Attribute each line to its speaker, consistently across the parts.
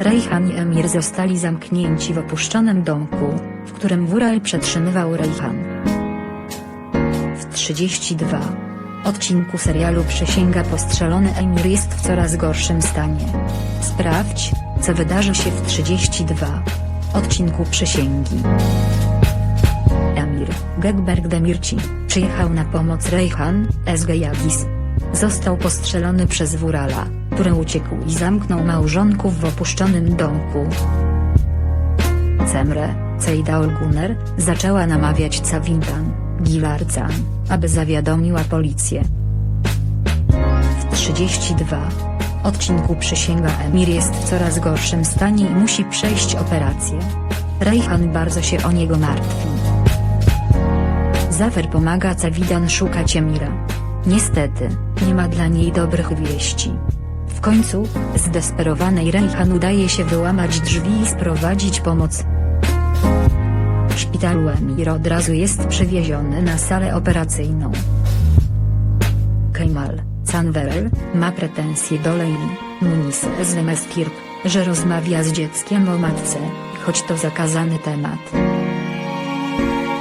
Speaker 1: Rejhan i Emir zostali zamknięci w opuszczonym domku, w którym Wural przetrzymywał Rejhan. W 32. Odcinku serialu Przysięga postrzelony Emir jest w coraz gorszym stanie. Sprawdź, co wydarzy się w 32. Odcinku Przysięgi. Emir, Gekberg Demirci, przyjechał na pomoc Rejhan, SG Yagis. Został postrzelony przez Wurala, który uciekł i zamknął małżonków w opuszczonym domku. Cemre, Cejda Olguner, zaczęła namawiać Cawintan, Gilarcan, aby zawiadomiła policję. W 32. Odcinku przysięga Emir jest w coraz gorszym stanie i musi przejść operację. Rejhan bardzo się o niego martwi. Zafer pomaga Cawidan szukać Emira. Niestety, nie ma dla niej dobrych wieści. Końcu, zdesperowanej Rejhan udaje się wyłamać drzwi i sprowadzić pomoc. Szpitalu Emir od razu jest przywieziony na salę operacyjną. Kemal, Canwerel, ma pretensje do Leili, Muniz Zwemeskirk, że rozmawia z dzieckiem o matce, choć to zakazany temat.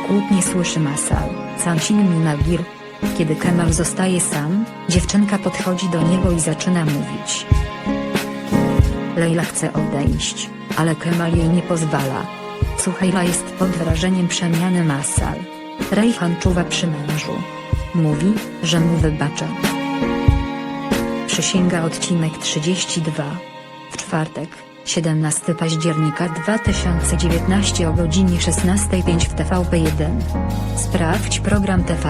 Speaker 1: Kłótnie słyszy Masal, Sansin Minagir. Kiedy Kemal zostaje sam, dziewczynka podchodzi do niego i zaczyna mówić. Leila chce odejść, ale Kemal jej nie pozwala. Suhejla jest pod wrażeniem przemiany Masal. Rejhan czuwa przy mężu. Mówi, że mu wybacza. Przysięga odcinek 32. W czwartek, 17 października 2019 o godzinie 16.05 w TVP1. Sprawdź program TV.